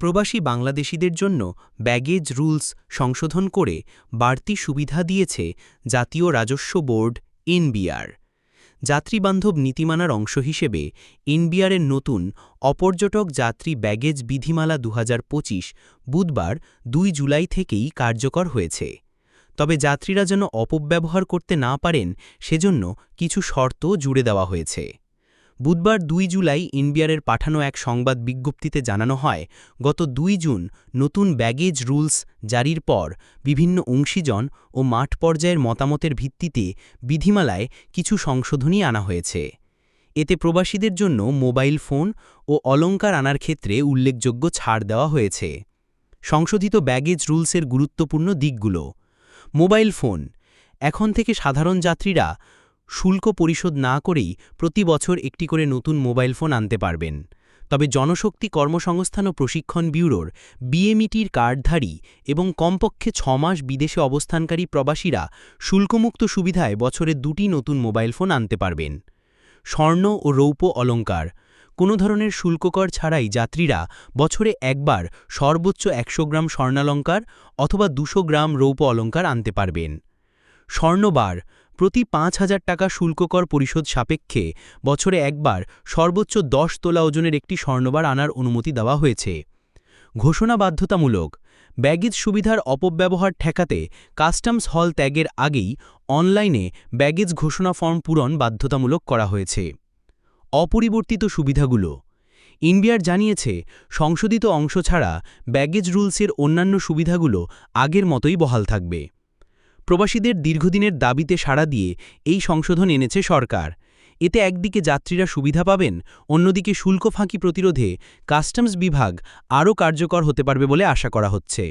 প্রবাসী বাংলাদেশিদের জন্য ব্যাগেজ রুলস সংশোধন করে বাড়তি সুবিধা দিয়েছে জাতীয় রাজস্ব বোর্ড এনবিআর। যাত্রীবান্ধব নীতিমানার অংশ হিসেবে এনবিআরের নতুন অপর্যটক যাত্রী ব্যাগেজ বিধিমালা দু হাজার পঁচিশ বুধবার দুই জুলাই থেকেই কার্যকর হয়েছে। তবে যাত্রীরা যেন অপব্যবহার করতে না পারেন, সেজন্য কিছু শর্ত জুড়ে দেওয়া হয়েছে। বুধবার দুই জুলাই ইনবিয়ারের পাঠানো এক সংবাদ বিজ্ঞপ্তিতে জানানো হয়, গত দুই জুন নতুন ব্যাগেজ রুলস জারির পর বিভিন্ন অংশীজন ও মাঠ পর্যায়ের মতামতের ভিত্তিতে বিধিমালায় কিছু সংশোধনী আনা হয়েছে। এতে প্রবাসীদের জন্য মোবাইল ফোন ও অলঙ্কার আনার ক্ষেত্রে উল্লেখযোগ্য ছাড় দেওয়া হয়েছে। সংশোধিত ব্যাগেজ রুলসের গুরুত্বপূর্ণ দিকগুলো। Mobile phone. এখন থেকে সাধারণ যাত্রীরা শুল্ক পরিশোধ না করেই প্রতি বছর একটি করে নতুন মোবাইল ফোন আনতে পারবেন। তবে জনশক্তি কর্মসংস্থান ও প্রশিক্ষণ ব্যুরোর বিএমইটির কার্ডধারী এবং কমপক্ষে ছমাস বিদেশে অবস্থানকারী প্রবাসীরা শুল্কমুক্ত সুবিধায় বছরে দুটি নতুন মোবাইল ফোন আনতে পারবেন। স্বর্ণ ও রৌপ্য অলঙ্কার কোনো ধরনের শুল্ককর ছাড়াই যাত্রীরা বছরে একবার সর্বোচ্চ একশো গ্রাম স্বর্ণালঙ্কার অথবা দুশো গ্রাম রৌপ্য অলঙ্কার আনতে পারবেন। স্বর্ণবার প্রতি পাঁচ হাজার টাকা শুল্ককর পরিশোধ সাপেক্ষে বছরে একবার সর্বোচ্চ দশ তোলা ওজনের একটি স্বর্ণবার আনার অনুমতি দেওয়া হয়েছে। ঘোষণা বাধ্যতামূলক। ব্যাগেজ সুবিধার অপব্যবহার ঠেকাতে কাস্টমস হল ত্যাগের আগেই অনলাইনে ব্যাগেজ ঘোষণা ফর্ম পূরণ বাধ্যতামূলক করা হয়েছে। অপরিবর্তিত সুবিধাগুলো। ইন্ডিয়ার জানিয়েছে, সংশোধিত অংশ ছাড়া ব্যাগেজ রুলসের অন্যান্য সুবিধাগুলো আগের মতোই বহাল থাকবে। প্রবাসীদের দীর্ঘদিনের দাবিতে সাড়া দিয়ে এই সংশোধন এনেছে সরকার। এতে একদিকে যাত্রীরা সুবিধা পাবেন, অন্যদিকে শুল্ক ফাঁকি প্রতিরোধে কাস্টমস বিভাগ আরও কার্যকর হতে পারবে বলে আশা করা হচ্ছে।